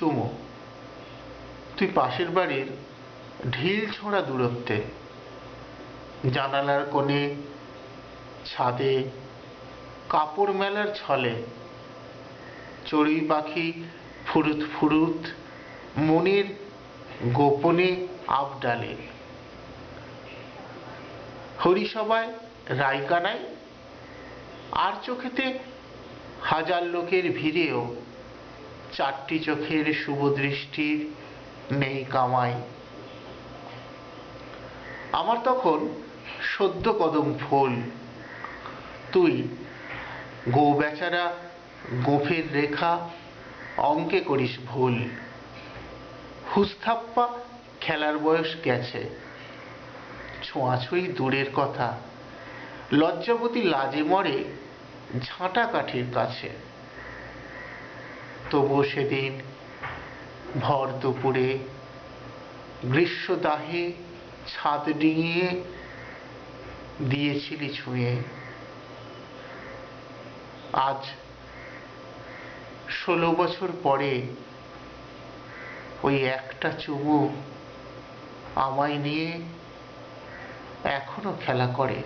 চুমো তুই পাশের বাড়ির ঢিল ছোঁড়া দূরত্বে, জানালার কোণে, ছাদে, কাপড় মেলার ছলে, চড়ুই পাখি ফুরুত ফুরুত, মনের গোপনে আবডালে। হরিসভায় রায়কানায়, আর চোখেতে হাজার লোকের ভিড়েও চারটি চোখের শুভ দৃষ্টির নেই কামাই। আমার তখন সদ্য কদম ফুল। তুই গো বেচারা গোফের রেখা অঙ্কে করিস ভুল। হুস্থাপ্পা খেলার বয়স গেছে। ছোঁয়াছুঁই দূরের কথা। লজ্জাবতী লাজে মরে ঝাঁটা কাঠির কাছে। তবু সেদিন ভর দুপুরে গ্রীষ্মদাহে ছাদ ডিঙিয়ে দিয়েছিলি ছুঁয়ে। আজ ষোলো বছর পরে ওই একটা চুমু আমায় নিয়ে এখনও খেলা করে।